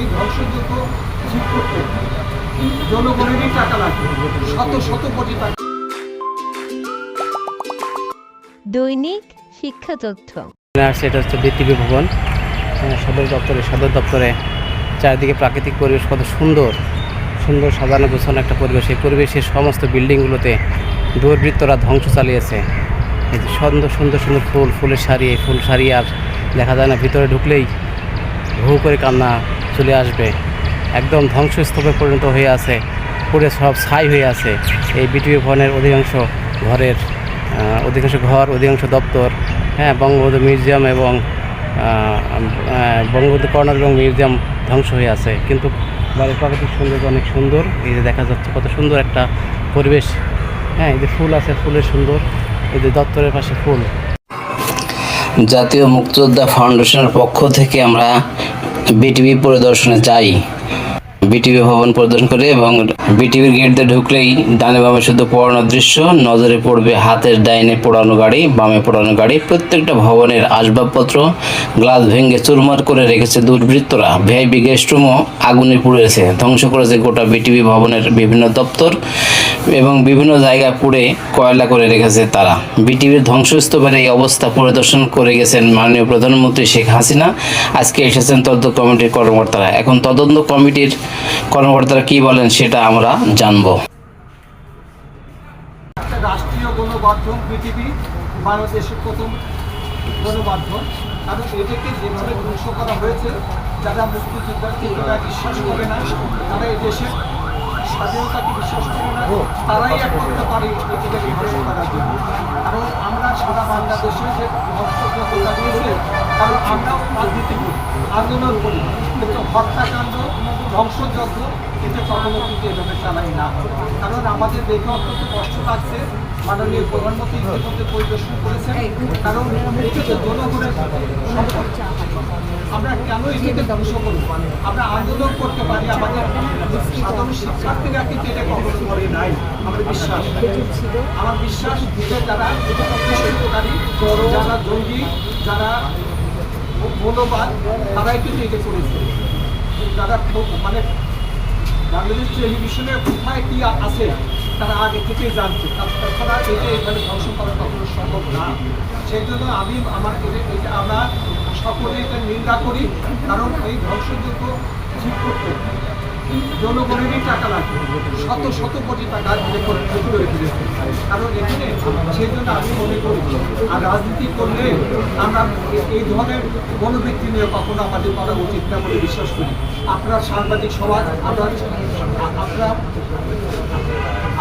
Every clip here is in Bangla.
এই ধ্বংসযোগ্য ঠিক করতে জনগণেরই টাকা লাগবে। শত শত কোটি টাকা। দৈনিক শিক্ষা তথ্য। এটা হচ্ছে বিটিভি ভবন হ্যাঁ, সদর দপ্তরে সদর দপ্তরে চারিদিকে প্রাকৃতিক পরিবেশ কত সুন্দর। সুন্দর সাজানো গোছানো একটা পরিবেশ। এই পরিবেশের সমস্ত বিল্ডিংগুলোতে দুর্বৃত্তরা ধ্বংস চালিয়েছে। এই যে সুন্দর সুন্দর সুন্দর ফুল ফুলের শাড়ি এই ফুল শাড়ি আর দেখা যায় না ভিতরে ঢুকলেই হু করে কান্না। চলে আসবে। একদম ধ্বংসস্তূপে পরিণত হয়ে আছে। পুরে সব ছাই হয়ে আছে। এই বিটিভি ভবনের অধিকাংশ ঘরের অধিকাংশ ঘর, অধিকাংশ দপ্তর হ্যাঁ বঙ্গবন্ধু মিউজিয়াম এবং বঙ্গবন্ধু কর্নার এবং মিউজিয়াম ধ্বংস হয়ে আছে। কিন্তু বাড়ির প্রাকৃতিক সৌন্দর্য অনেক সুন্দর। এই যে দেখা যাচ্ছে কত সুন্দর একটা পরিবেশ। হ্যাঁ এই যে ফুল আছে, ফুলের সুন্দর। এই যে দপ্তরের পাশে ফুল। জাতীয় মুক্তিযোদ্ধা ফাউন্ডেশনের পক্ষ থেকে আমরা বিটিভি পরিদর্শনে যাই। বিটিভি ভবন পরিদর্শন করে এবং বিটিভির গেট দিয়ে ঢুকলেই ডানে বামে শুধু পোড়ানো দৃশ্য, নজরে পড়বে হাতের ডাইনে পোড়ানো গাড়ি, বামে পোড়ানো গাড়ি। প্রত্যেকটা ভবনের আসবাবপত্র গ্লাস ভেঙে চুরমার করে রেখেছে দুর্বৃত্তরা। ভিআইপি গেস্ট রুমও আগুনে পুড়েছে। ধ্বংস করেছে গোটা বিটিভি ভবনের বিভিন্ন দপ্তর এবং বিভিন্ন জায়গা পুড়ে কয়লা করে রেখেছে তারা। বিটিভির ধ্বংসস্তূপের এই অবস্থা পরিদর্শন করে গেছেন মাননীয় প্রধানমন্ত্রী শেখ হাসিনা। আজকে এসেছেন তদন্ত কমিটির কর্মকর্তারা। এখন তদন্ত কমিটির কর্মকর্তারা কি বলেন সেটা আমরা জানব। রাষ্ট্রীয় পৃথিবী ধ্বংস তারা ধ্বংস আমরা সারা বাংলাদেশে যে কারণ আমরাও রাজনীতি আন্দোলন করি কিন্তু হত্যাকাণ্ড, ধ্বংসযজ্ঞ এটা কখনো কিন্তু এভাবে চালাই না। কারণ আমাদের দেখে অত্যন্ত কষ্ট লাগছে মাননীয় প্রধানমন্ত্রী ইতিমধ্যে পরিদর্শন করেছেন। কারণ জনগণের আমরা কেন এটাকে ধ্বংস করব? আমরা আন্দোলন করতে পারি আমাদের সাধারণ শিক্ষার্থীরা কিন্তু এটা কখনো করে নাই। আমার বিশ্বাস আমার বিশ্বাস যে যারা যারা জঙ্গি, যারা মনোবাদ তারাই কিন্তু এটা করেছে তারা মানে বাংলাদেশ টেলিভিশনে কোথায় কি আছে, তারা আগে থেকেই জানছে। তাছাড়া এটা এখানে ধ্বংস করা কখনো সম্ভব না। সেই জন্য আমি আমার এটা আমরা সকলে এটা নিন্দা করি, কারণ এই ধ্বংসযোগ্য ঠিক করতে জনগণেরই টাকা লাগবে। শত শত কোটি টাকা। কারণ এখানে সেই জন্য আমি মনে করি, আর রাজনীতি করলে আমরা এই ধরনের মনোবৃত্তি নিয়ে কখনো আমাদের করা উচিত না বলে বিশ্বাস করি। আপনার সাংবাদিক সমাজ, আপনার আপনার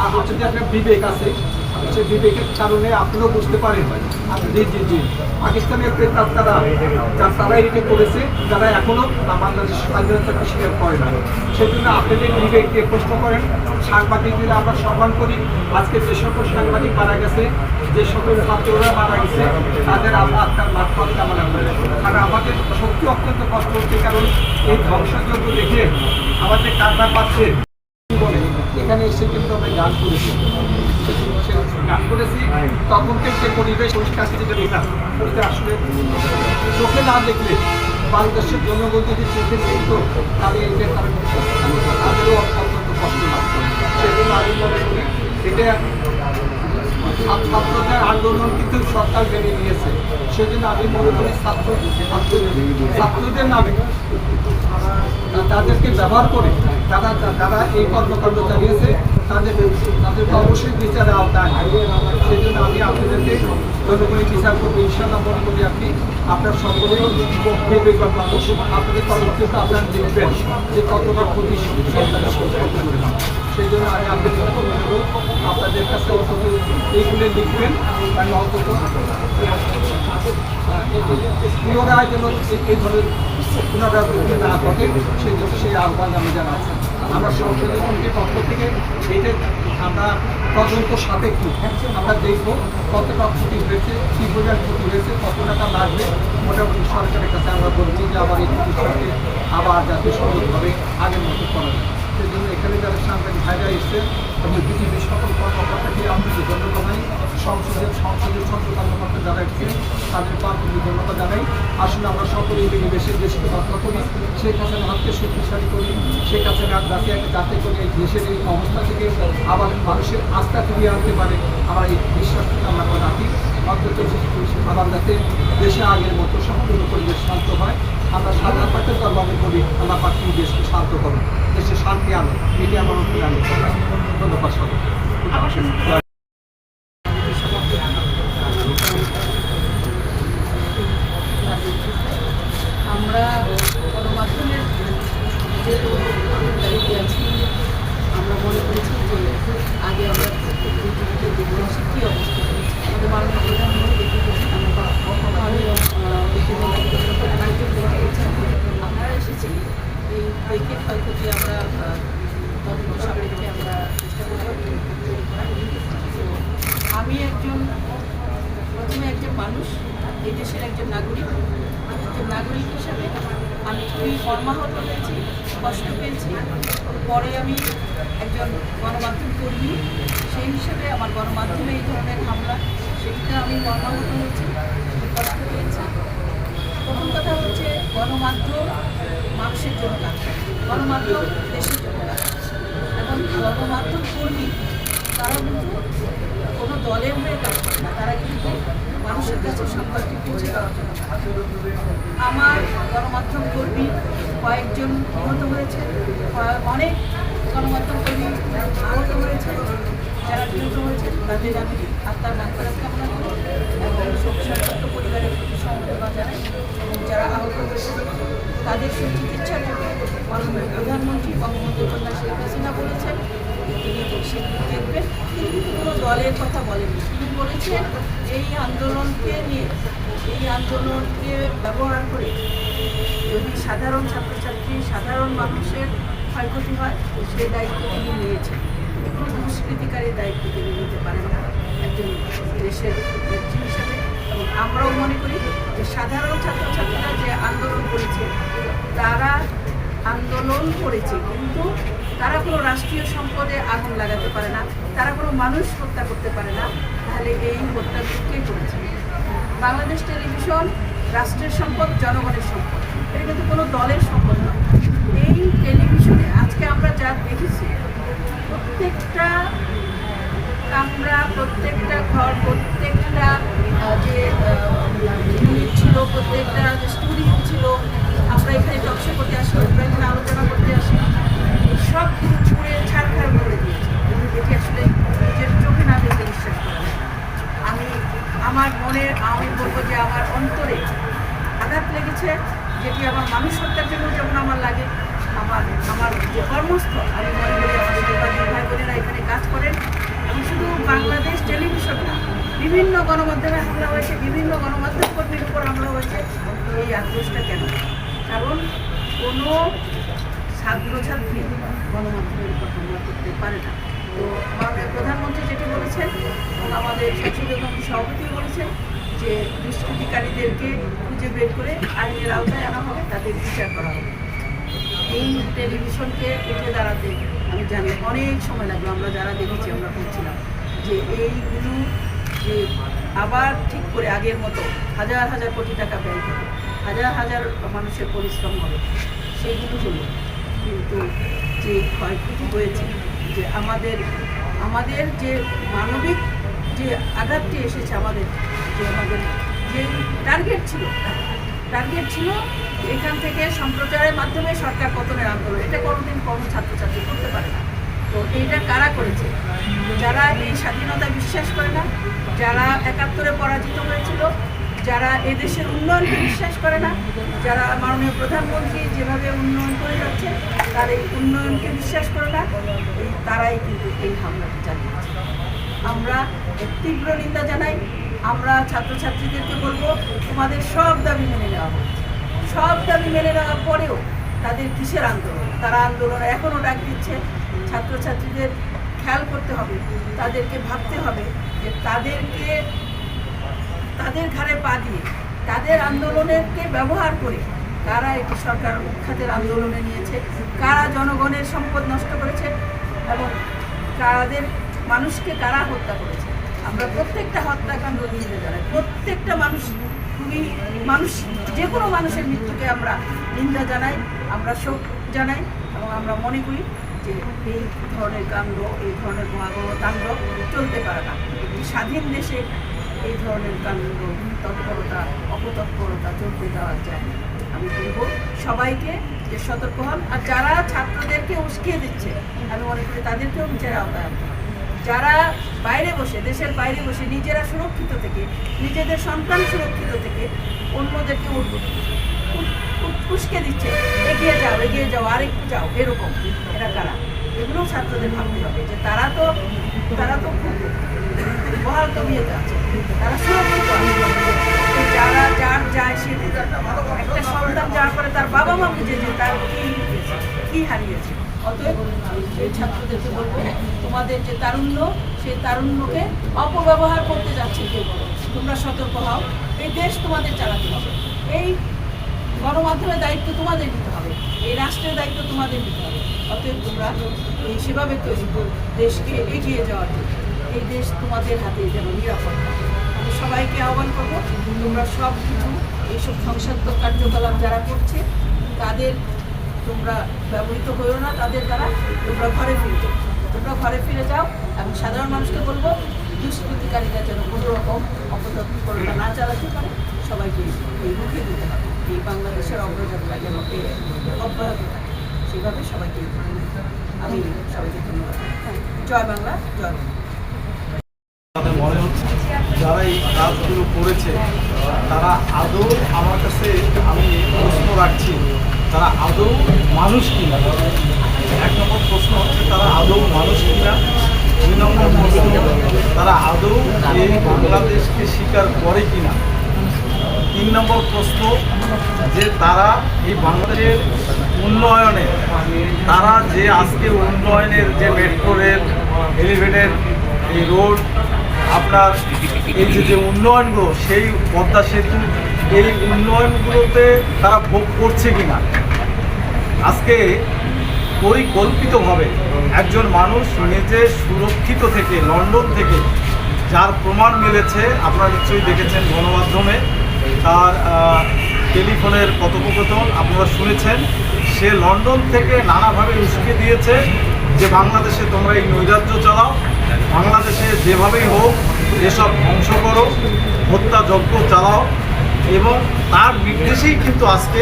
আপনাদের একটা বিবেক আছে। সেই বিবেকের কারণে আপনিও বুঝতে পারেন। জি জি জি। পাকিস্তানের যা- তারা এটা করেছে, যারা এখনও বাংলাদেশ স্বাধীনতাকে স্বীকার করে না। সেই জন্য আপনাদের বিবেককে প্রশ্ন করেন, সাংবাদিকদের আমরা সম্মান করি। আজকে যে সকল সাংবাদিক মারা গেছে, যে সকল ছাত্ররা মারা গেছে, তাদের আমরা আত্মার মাত্র কামনা করি। আর আমাদের সত্যি অত্যন্ত কষ্ট হচ্ছে, কারণ এই ধ্বংসযজ্ঞ দেখে আমাদের কান্না পাচ্ছে। এখানে এসে কিন্তু আমরা গান করেছি। সে গান করেছি। তখন থেকে পরিবেশ পরিষ্কার যেটা আসলে চোখে না দেখলে বাংলাদেশের জনগণ যদি চোখে দেখতো তাহলে এটা তাদেরও অত্যন্ত কষ্ট লাগতো। সেজন্য আমি মনে করি এটা ছাত্রদের আন্দোলন কিন্তু সরকার মেনে নিয়েছে। সেজন্য আমি মনে করি ছাত্র ছাত্রদের নামে তাদেরকে ব্যবহার করে যারা যারা এই কর্মকাণ্ড চালিয়েছে। তাদের তাদেরকে অবশ্যই বিচারের আওতায় সেই জন্য আমি আপনাদেরকে জনগণের বিচার করব। ইনশাল্লাহ মনে করি আপনি আপনার সকলেই বিবেকবান মানুষ। আপনাদের কর্মক্ষেত্রে আপনারা দেখবেন যে কতটা ক্ষতি। সেই জন্য আমি আপনাদের আপনাদের কাছে অন্তত এইগুলো লিখবেন। আমি অন্তত এই ধরনের পুনরাবৃত্তি না ঘটে সেই সেই আহ্বান আমি জানাচ্ছি। আমরা সংসদীয় কমিটির পক্ষ থেকে এটা আমরা তদন্ত সাপেক্ষ আমরা দেখব কতটা ক্ষতি হয়েছে কী পরিমাণ ক্ষতি হয়েছে কত টাকা লাগবে। মোটামুটি সরকারের কাছে আমরা বলছি যে আবার এই প্রতিষ্ঠানকে আবার যাতে সুন্দরভাবে আগের মতো করা যায়। সেই জন্য এখানে যারা সাংবাদিক ভাইরা এসছেন, এবং পৃথিবীর সকল কর্মকর্তাকে আপনাকে ধন্যবাদ জানাই। সংসদের সংসদের সকল কর্মকর্তা যারা এসেছেন তাদেরকে আমি ধন্যবাদ জানাই। আসলে আমরা সকলেই মিলেমিশে দেশকে রক্ষা করি, শেখ হাসিনা হাতকে শক্তিশালী করি, শেখ হাসিনা যাতে যাতে করে দেশের এই অবস্থা থেকে আবার মানুষের আস্থা ফিরিয়ে আনতে পারে। আমরা এই বিশ্বাসটা আমরা রাখি। অন্তত আবার যাতে দেশে আগের মতো সম্পূর্ণ পরিবেশ শান্ত হয়। আমরা সাদা পাঠের দরবারে করি, আমরা পাখি দেশকে শান্ত করো দেশে শান্তি আনো এটি আমার আমি ধন্যবাদ সবাই আমরা গণমাধ্যমের যে দায়িত্বে আছি আমরা মনে করেছি যে আগে আমরা পৃথিবীতে দেশে কী অবস্থা আমাদের মাননীয় প্রধানমন্ত্রী দেখেছি আমরা আমি আপনারা এসেছি এই দেখে ক্ষয়ক্ষতি আমরা আহ, তদন্ত সাপেক্ষে আমরা চেষ্টা করব তো আমি একজন, প্রথমে একজন মানুষ, এই দেশের একজন নাগরিক। একজন নাগরিক হিসাবে আমি খুবই মর্মাহত হয়েছি, কষ্ট পেয়েছি। পরে আমি একজন গণমাধ্যম কর্মী, সেই হিসেবে আমার গণমাধ্যমে এই ধরনের হামলা, সেটিতে আমি মর্মাহত হয়েছি কষ্ট পেয়েছি। প্রথম কথা হচ্ছে গণমাধ্যম মানুষের জন্য কাজ গণমাধ্যম দেশের জন্য কাজ এখন গণমাধ্যম কর্মী তারা কিন্তু কোনো দলের হয়ে তারা কিন্তু মানুষের কাছে সংবাদটি পৌঁছে আমার গণমাধ্যম কর্মী কয়েকজন নিহত হয়েছে, অনেক গণমাধ্যম কর্মী আহত হয়েছে, যারা নিহত হয়েছে, তাদের আমি আত্মার মাত্রা কামনা করি এবং শোকসন্তপ্ত পরিবারের সমবেদনা জানাই যারা আহত হয়েছে, তাদের সুচিকিৎসার জন্য মাননীয় প্রধানমন্ত্রী বঙ্গবন্ধু কন্যা শেখ হাসিনা বলেছেন সেগুলো দেখবেন তিনি কোনো দলের কথা বলেননি তিনি বলেছেন এই আন্দোলনকে নিয়ে এই আন্দোলনকে ব্যবহার করে যদি সাধারণ ছাত্রছাত্রী সাধারণ মানুষের ক্ষয়ক্ষতি হয় সেই দায়িত্ব তিনি নিয়েছেন কোনো দুষ্কৃতিকারী দায়িত্ব তিনি নিতে পারেন না একজন দেশের নেত্রী হিসাবে এবং আমরাও মনে করি যে সাধারণ ছাত্রছাত্রীরা যে আন্দোলন করেছে তারা আন্দোলন করেছে কিন্তু তারা কোনো রাষ্ট্রীয় সম্পদে আগুন লাগাতে পারে না, তারা কোনো মানুষ হত্যা করতে পারে না, তাহলে এই হত্যা কে করেছে? বাংলাদেশ টেলিভিশন রাষ্ট্রের সম্পদ, জনগণের সম্পদ। এটা কিন্তু কোনো দলের সম্পদ নয় এই টেলিভিশনে আজকে আমরা যা দেখেছি, প্রত্যেকটা কামরা, প্রত্যেকটা ঘর, প্রত্যেকটা যে ছিল, প্রত্যেকটা যে স্টুডিও ছিল আমরা এখানে টকশো করতে আসি আমরা এখানে আলোচনা করতে আসি এই সব কিছু ছুঁড়ে ছাড়খাড় করে দিয়েছে এটি আসলে নিজের চোখে না দেখে বিশ্বাস করা যায় না। আমি আমার মনের আমি বলব যে আমার অন্তরে আঘাত লেগেছে, যেটি আমার মানুষ হত্যার জন্য যেমন আমার লাগে, আমার আমার যে কর্মস্থল, আমি মনে করি আমার শিক্ষার্থী ভাই বোনেরা এখানে কাজ করেন। এবং শুধু বাংলাদেশ টেলিভিশন না, বিভিন্ন গণমাধ্যমে হামলা হয়েছে, বিভিন্ন গণমাধ্যম কর্মীর উপর হামলা হয়েছে, এই আক্রোশটা কেন? কারণ কোনো ছাত্রছাত্রী গণমাধ্যমের উপর হামলা করতে পারে না। তো আমাদের প্রধানমন্ত্রী যেটি বলেছেন এবং আমাদের সংসদীয় কমিটির সভাপতিও বলেছেন যে দুষ্কৃতিকারীদেরকে খুঁজে বের করে আইনের আওতায় আনা হবে, তাদের বিচার করা হবে। এই টেলিভিশনকে উঠে দাঁড়াতে আমি জানি অনেক সময় লাগল, আমরা যারা দেখেছি, আমরা বলছিলাম যে এইগুলো যে আবার ঠিক করে আগের মতো হাজার হাজার কোটি টাকা ব্যয় হবে, হাজার হাজার মানুষের পরিশ্রম হবে সেইগুলো হলো। কিন্তু যে ক্ষয়ক্ষতি হয়েছে, যে আমাদের আমাদের যে মানবিক যে আঘাতটি এসেছে আমাদের যে আমাদের যে টার্গেট ছিল টার্গেট ছিল এখান থেকে সম্প্রচারের মাধ্যমে সরকার পতনের আন্দোলন। এটা কোনোদিন কোনো ছাত্রছাত্রী করতে পারে না। তো এইটা কারা করেছে? যারা এই স্বাধীনতা বিশ্বাস করে না, যারা একাত্তরে পরাজিত হয়েছিল, যারা এদেশের উন্নয়নকে বিশ্বাস করে না, যারা মাননীয় প্রধানমন্ত্রী যেভাবে উন্নয়ন করে যাচ্ছে, তার এই উন্নয়নকে বিশ্বাস করে না তারাই কিন্তু এই হামলাটি চালিয়েছে। আমরা তীব্র নিন্দা জানাই আমরা ছাত্রছাত্রীদেরকে বলব, তোমাদের সব দাবি মেনে নেওয়া হচ্ছে সব দাবি মেনে নেওয়ার পরেও তাদের কিসের আন্দোলন? তারা আন্দোলন এখনও ডাক দিচ্ছে, ছাত্রছাত্রীদের খেয়াল করতে হবে, তাদেরকে ভাবতে হবে যে তাদেরকে, তাদের ঘাড়ে পা দিয়ে তাদের আন্দোলনেরকে ব্যবহার করে কারা এটি সরকার উৎখাতের আন্দোলনে নিয়েছে, কারা জনগণের সম্পদ নষ্ট করেছে এবং কাদের মানুষকে কারা হত্যা করেছে। আমরা প্রত্যেকটা হত্যাকাণ্ড নিন্দে জানাই প্রত্যেকটা মানুষ খুবই মানুষ যে কোনো মানুষের মৃত্যুকে আমরা নিন্দা জানাই, আমরা শোক জানাই এবং আমরা মনে করি যে এই ধরনের কাণ্ড, এই ধরনের ভয়াবহ চলতে পারে না একটি স্বাধীন দেশে এই ধরনের কাণ্ড, তৎপরতা, অপতৎপরতা চলতে দেওয়া যায় না। আমি বলব সবাইকে যে সতর্ক হন, আর যারা ছাত্রদেরকে উস্কিয়ে দিচ্ছে, আমি মনে করি তাদেরকেও বিচার আওতায়। যারা বাইরে বসে, দেশের বাইরে বসে নিজেরা সুরক্ষিত থেকে, নিজেদের সন্তান সুরক্ষিত থেকে অন্যদেরকে উস্কে দিচ্ছে, এগিয়ে যাও এগিয়ে যাও আর একটু যাও, এরকম। এরা কারা? এগুলো ছাত্রদের ভাবতে হবে যে তারা তো তারা তো খুব বহাল তবিয়তে আছে। তারা সুরক্ষিত যারা যার যায় সে একটা সন্তান যাওয়ার পরে তার বাবা মা বুঝে যে তার কি কি হারিয়েছে। অতএব সেই ছাত্রদেরকে বলব, তোমাদের যে তারুণ্য, সেই তারুণ্যকে অপব্যবহার করতে যাচ্ছে কেউ তোমরা সতর্ক হও। এই দেশ তোমাদের চালাতে হবে। এই গণমাধ্যমের দায়িত্ব তোমাদের নিতে হবে। এই রাষ্ট্রের দায়িত্ব তোমাদের নিতে হবে। অতএব তোমরা এই সেভাবে তৈরি দেশকে এগিয়ে যাওয়ার জন্য। এই দেশ তোমাদের হাতে যেন নিরাপদ। আমি সবাইকে আহ্বান করব, তোমরা সব কিছু এইসব ধ্বংসাত্মক কার্যকলাপ যারা করছে, তাদের তোমরা ব্যবহৃত হয়েও না, তাদের দ্বারা তোমরা ঘরে ফিরে যাও। তোমরা ঘরে ফিরে যাও এবং সাধারণ মানুষকে বলব, দুষ্কৃতিকারীরা যেন কোনো রকম অপতৎপরতা না চালাতে পারে, সবাইকে এই রুখে দিতে হবে। এই বাংলাদেশের অগ্রযাত্রা যেন এ অব্যাহত থাকে, সেভাবে সবাইকে আমি সবাইকে ধন্যবাদ। জয় বাংলা, জয় মনে যারা এই কাজগুলো করেছে, তারা আদৌ আমার কাছে আমি প্রশ্ন রাখছি। তারা আদৌ মানুষ কিনা? এক নম্বর প্রশ্ন হচ্ছে, তারা আদৌ মানুষ কিনা? দুই নম্বর প্রশ্ন, তারা আদৌ এই বাংলাদেশকে স্বীকার করে কিনা? তিন নম্বর প্রশ্ন, যে তারা এই বাংলাদেশের উন্নয়নে, তারা যে আজকে উন্নয়নের যে মেট্রো রেল এলিভেটেড এই রোড আপনার এই যে যে উন্নয়নগুলো, সেই পদ্মা সেতু এই উন্নয়নগুলোতে তারা ভোগ করছে কি না আজকে পরিকল্পিতভাবে একজন মানুষ নিজে সুরক্ষিত থেকে, লন্ডন থেকে যার প্রমাণ মিলেছে, আপনারা নিশ্চয়ই দেখেছেন গণমাধ্যমে, তার টেলিফোনের কথোপকথন আপনারা শুনেছেন। সে লন্ডন থেকে নানাভাবে উস্কে দিয়েছে যে বাংলাদেশে তোমরা এই নৈরাজ্য চালাও, বাংলাদেশে যেভাবেই হোক এসব ধ্বংস করো, হত্যাযজ্ঞ চালাও এবং তার নির্দেশেই কিন্তু আজকে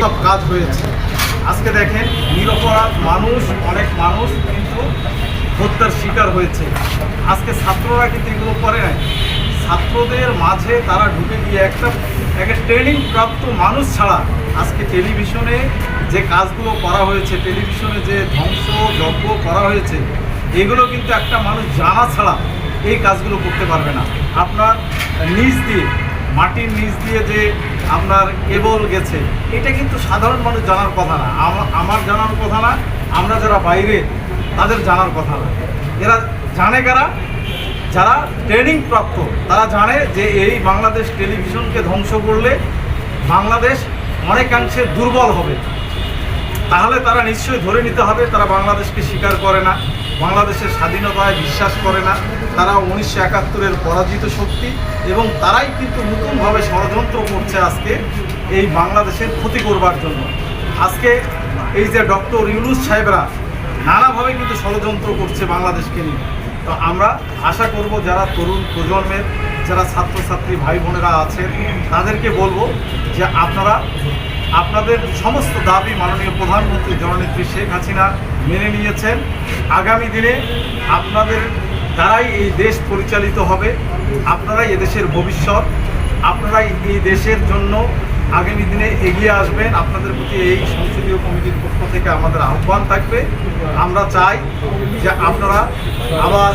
সব কাজ হয়েছে। আজকে দেখেন নিরপরাধ মানুষ, অনেক মানুষ কিন্তু হত্যার শিকার হয়েছে। আজকে ছাত্ররা কিন্তু এগুলো করে নাই। ছাত্রদের মাঝে তারা ঢুকে গিয়ে একটা একটা ট্রেনিং প্রাপ্ত মানুষ ছাড়া আজকে টেলিভিশনে যে কাজগুলো করা হয়েছে টেলিভিশনে যে ধ্বংস যজ্ঞ করা হয়েছে, এগুলো কিন্তু একটা মানুষ জানা ছাড়া এই কাজগুলো করতে পারবে না। আপনার নিজ দিয়ে মাটির নিচ দিয়ে যে আপনার কেবল গেছে, এটা কিন্তু সাধারণ মানুষ জানার কথা না। আমা- আমার জানার কথা না, আমরা যারা বাইরে, তাদের জানার কথা না। এরা জানে কারা? যারা ট্রেনিং প্রাপ্ত, তারা জানে যে এই বাংলাদেশ টেলিভিশনকে ধ্বংস করলে বাংলাদেশ অনেকাংশে দুর্বল হবে। তাহলে তারা নিশ্চয়ই ধরে নিতে হবে, তারা বাংলাদেশকে স্বীকার করে না। বাংলাদেশের স্বাধীনতায় বিশ্বাস করে না। তারা উনিশশো একাত্তরের পরাজিত শক্তি এবং তারাই কিন্তু নতুনভাবে ষড়যন্ত্র করছে আজকে এই বাংলাদেশের ক্ষতি করবার জন্য। আজকে এই যে ডক্টর ইউনুস সাহেবরা নানাভাবে কিন্তু ষড়যন্ত্র করছে বাংলাদেশকে নিয়ে। তো আমরা আশা করব যারা তরুণ প্রজন্মের, যারা ছাত্রছাত্রী ভাই বোনেরা আছেন, তাদেরকে বলব যে আপনারা আপনাদের সমস্ত দাবি মাননীয় প্রধানমন্ত্রী জননেত্রী শেখ হাসিনা মেনে নিয়েছেন। আগামী দিনে আপনাদের দ্বারাই এই দেশ পরিচালিত হবে। আপনারাই এদেশের ভবিষ্যৎ। আপনারাই এই দেশের জন্য আগামী দিনে এগিয়ে আসবেন। আপনাদের প্রতি এই সংসদীয় কমিটির পক্ষ থেকে আমাদের আহ্বান থাকবে। আমরা চাই যে আপনারা আবার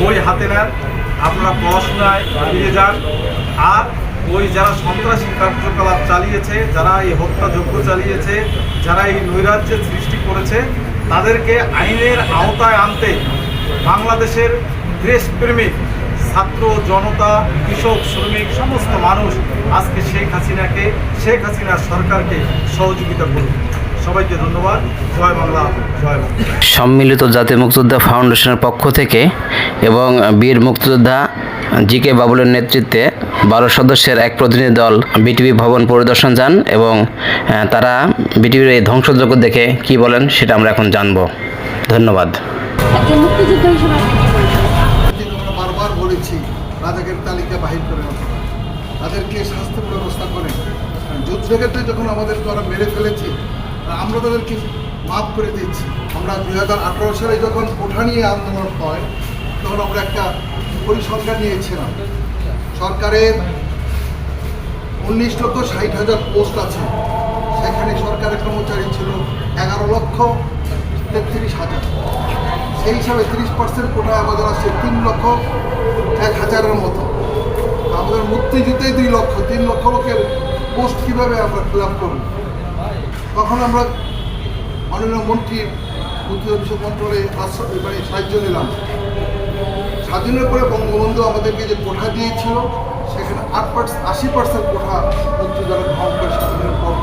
বই হাতে নেন। আপনারা পড়াশোনায় ফিরে যান। আর ওই যারা সন্ত্রাসী কার্যকলাপ চালিয়েছে, যারা এই হত্যাযজ্ঞ চালিয়েছে, যারা এই নৈরাজ্যের সৃষ্টি করেছে, তাদেরকে আইনের আওতায় আনতে বাংলাদেশের দেশপ্রেমিক, ছাত্র, জনতা, কৃষক, শ্রমিক, সমস্ত মানুষ আজকে শেখ হাসিনাকে, শেখ হাসিনার সরকারকে সহযোগিতা করুন সবাইকে ধন্যবাদ। বাংলা সম্মিলিত জাতীয় মুক্তিযোদ্ধা ফাউন্ডেশনের পক্ষ থেকে এবং বীর মুক্তিযোদ্ধা জি কে বাবুলের নেতৃত্বে বারো সদস্যের এক প্রতিনিধি দল বিটিভি ভবন পরিদর্শন যান এবং তারা বিটিভির এই ধ্বংসযজ্ঞ দেখে কি বলেন সেটা আমরা এখন জানব। ধন্যবাদ। আমরা বারবার বলেছি রাজাকের তালিকা বাহির করে তাদেরকে শাস্তি ব্যবস্থা করেন যুদ্ধক্ষেত্রে যখন আমাদেরকে ওরা মেরে ফেলেছে আমরা তাদেরকে মাফ করে দিচ্ছি। আমরা দুই হাজার আঠারো সালে যখন কোঠা নিয়ে আন্দোলন হয় তখন আমরা একটা পরিসংখ্যান নিয়েছিলাম সরকারের উনিশ লক্ষ ষাট হাজার পোস্ট আছে। সেখানে সরকারের কর্মচারী ছিল এগারো লক্ষ তেত্রিশ হাজার। সেই হিসাবে তিরিশ পার্সেন্ট কোটা আমাদের আছে তিন লক্ষ এক হাজারের মতো। আমাদের মুক্তিযুদ্ধে দুই লক্ষ, তিন লক্ষ লোকের পোস্ট কীভাবে আমরা ফিল আপ করব? তখন আমরা মাননীয় মন্ত্রী মুক্তিযুদ্ধ বিষয় মন্ত্রণালয়ে আশ্রয় মানে সাহায্য নিলাম। স্বাধীনের পরে বঙ্গবন্ধু আমাদেরকে যে কোঠা দিয়েছিল, সেখানে আট পার্সেন্ট আশি পার্সেন্ট কোঠা মুক্তিযোদ্ধারা গ্রহণ করে স্বাধীনের পর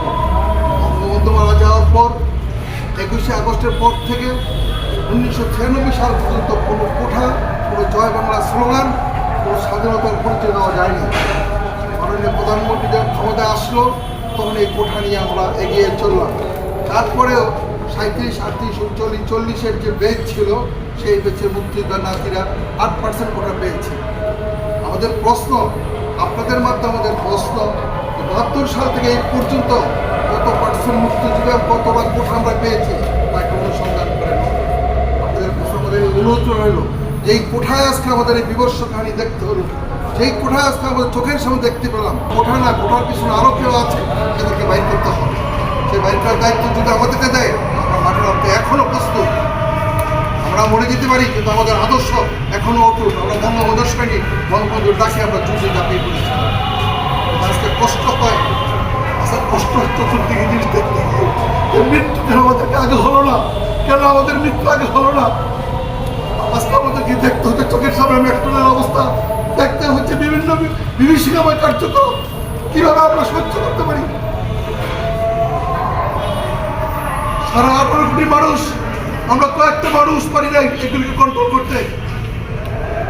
বঙ্গবন্ধু মারা যাওয়ার পর, একুশে আগস্টের পর থেকে উনিশশো ছিয়ানব্বই সাল পর্যন্ত কোনো কোঠা, কোনো জয় বাংলা স্লোগান, কোনো স্বাধীনতার পরিচয় দেওয়া যায়নি। মাননীয় প্রধানমন্ত্রী যখন ক্ষমতায় আসলো, তখন এই কোঠা নিয়ে আমরা এগিয়ে চললাম। তারপরেও সাঁত্রিশ আটত্রিশ, উনচল্লিশ, চল্লিশের যে বেচ ছিল, সেই বেচে মুক্তিযোদ্ধা নাতিরা আট পার্সেন্ট কোটা পেয়েছে। আমাদের প্রশ্ন, আপনাদের মাধ্যমে আমাদের প্রশ্ন বাহাত্তর সাল থেকে এই পর্যন্ত কত পার্সেন্ট মুক্তিযুদ্ধ কতবার কোঠা আমরা পেয়েছি? তা একটা অনুসন্ধান করেন আপনাদের প্রশ্ন আমাদের অনুরোধ রইল এই কোঠায় আজকে আমাদের এই বিবর্ষ কাহিনী দেখতে হলো, যেই কোঠায় আজকে আমাদের চোখের সামনে দেখতে পেলাম, কোঠা না, কোঠার পিছনে আরও কেউ আছে তাদেরকে বাইর করতে হবে। সেই বাইর করার দায়িত্ব যদি আমাদেরকে দেয় আমরা মরে যেতে পারি, কিন্তু আমাদের আদর্শ এখনও অটুট আমরা বঙ্গবন্ধু সৈনিক বঙ্গবন্ধুর ডাকে আমরা যুদ্ধে ঝাঁপিয়ে পড়েছি আজকে কষ্ট হয়। আজকে কষ্ট হয় চতুর্দিকে জিনিস দেখতে গিয়ে? মৃত্যু কেন আমাদেরকে আগে হলো না। কেন আমাদের মৃত্যু আগে হলো না? আজকে আমাদেরকে দেখতে হচ্ছে? চোখের সামনে মেট্রোলের অবস্থা। দেখতে হচ্ছে বিভিন্ন বিভীষিকাময় কার্যক্রম কীভাবে আমরা সহ্য করতে পারি? সারা আঠারো মানুষ আমরা কয়েকটা মানুষ পারি না এগুলিকে কন্ট্রোল করতে।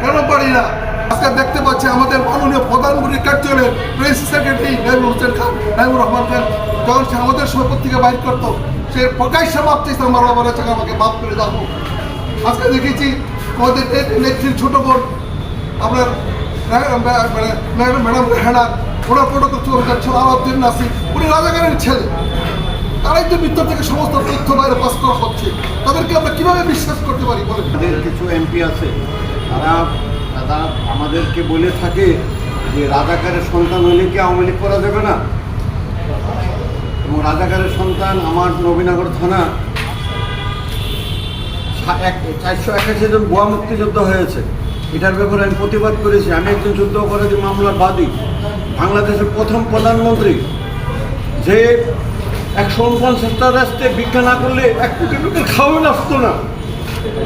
কেন পারি না? আজকে দেখতে পাচ্ছি আমাদের মাননীয় প্রধানমন্ত্রীর কার্যালয়ের প্রেস সেক্রেটারি নাইমুল হোসেন খান। নাইমুর রহমান খান, যখন সে আমাদের সময় থেকে বাইর করতো, সে প্রকাশ্যে মাপ চাইছে, আমার বাবার চাকা, আমাকে মাপ করে দাও। আজকে দেখেছি আমাদের নেত্রীর ছোট বোন, আপনার মানে ম্যাডাম রেহানা, ওনার প্রোটোকল চলে যাচ্ছে আলাউদ্দিন নাসির। উনি রাজাকারের ছেলে। তারাই তো মিথ্যা থেকে সমস্ত তথ্য বাইরে পাস করা হচ্ছে। তাদেরকে আমরা কীভাবে বিশ্বাস করতে পারি আমাদের কিছু এমপি আছে, তারা তারা আমাদেরকে বলে থাকে যে রাজাকারের সন্তান হলে কি আওয়ামী লীগ করা যাবে না? এবং রাজাকারের সন্তান আমার নবীনগর থানা চারশো একাশি জন ভুয়া মুক্তিযুদ্ধ হয়েছে। এটার ব্যাপারে আমি প্রতিবাদ করেছি। আমি একজন যুদ্ধ অপরাধী মামলার বাদী। বাংলাদেশের প্রথম প্রধানমন্ত্রী যে একশো উনপঞ্চাশটা রাষ্ট্রে ভিক্ষা না করলে এক কোটি লোকের খাওয়ান আসতো না,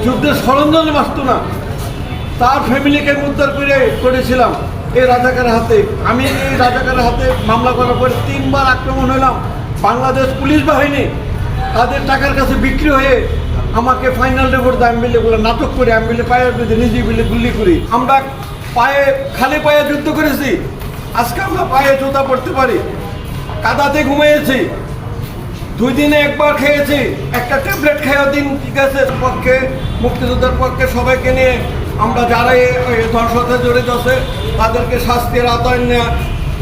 যুদ্ধের সরঞ্জাম আসতো না। তার ফ্যামিলিকে উদ্ধার করে করেছিলাম এই রাজাকারের হাতে। আমি এই রাজাকারের হাতে মামলা করার পরে তিনবার আক্রমণ হলাম বাংলাদেশ পুলিশ বাহিনী তাদের টাকার কাছে বিক্রি হয়ে আমাকে ফাইনাল রিপোর্ট বলে, নাটক করে আমি বলে পায়ের বিধে নিজে বিলে গুলি করি। আমরা পায়ে, খালি পায়ে যুদ্ধ করেছি। আজকে আমরা পায়ে জুতা পড়তে পারি। কাদাতে ঘুমিয়েছি দুই দিনে একবার খেয়েছি। একটা ট্যাবলেট খেয়েও দিন ঠিক আছে? পক্ষে মুক্তিযোদ্ধার পক্ষে সবাইকে নিয়ে আমরা যারা এই ধর্ষণে জড়িত আছে তাদেরকে শাস্তির আওতায় নিয়ে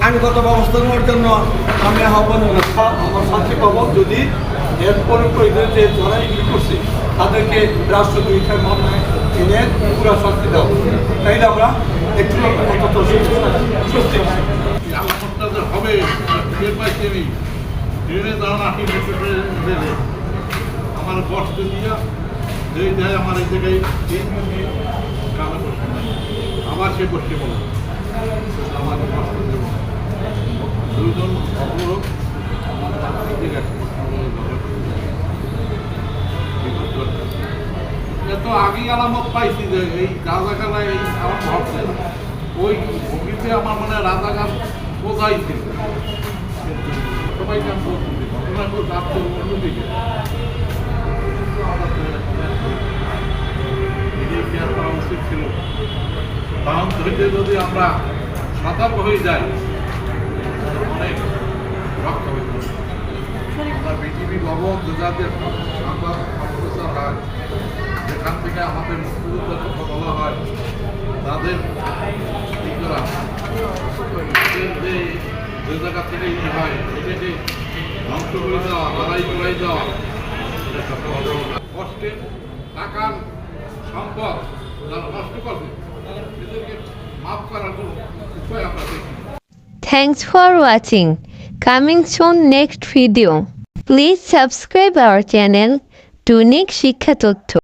আইনগত ব্যবস্থা নেওয়ার জন্য আমি আহ্বান আমার শান্তি পাবো যদি এরপরে প্রয়োজন যে যারা এগুলি করছে তাদেরকে রাষ্ট্রদ্রোহিতার মামলায় এনে পুরো শাস্তি দাও। তাইলে আমরা একটু অন্তত স্বস্তি। হবে। ট্রেনে দাঁড়ান আটি মেট্রো আমার কষ্ট দিয়া যেই দেয় আমার এই জায়গায় আবার সে বসে বলো। আমার কষ্ট দেব দুজন অপরোধ ঠিক আছে এত আগেই আলামত পাইছি যে এই রাজাকারা এই আমার না ওই ভঙ্গিতে আমার মানে রাজাকার বোঝাই ছিল সবাইকে আমি বলছি যে ঘটনা তো যাচ্ছে অন্যদিকে এটাই কেয়ার করা উচিত ছিল বাম ধৈর্য যদি আমরা সতর্ক হয়ে যাই অনেক রক্ষা হয়ে। আমরা বিটিভি ভবন দুজাতের সংবাদ সম্প্রচার হয় যেখান থেকে আমাদের মুক্তিযুদ্ধের কথা বলা হয় তাদের কি যে Thanks for watching. Coming soon next video. Please subscribe our channel, Tunik শিক্ষা তথ্য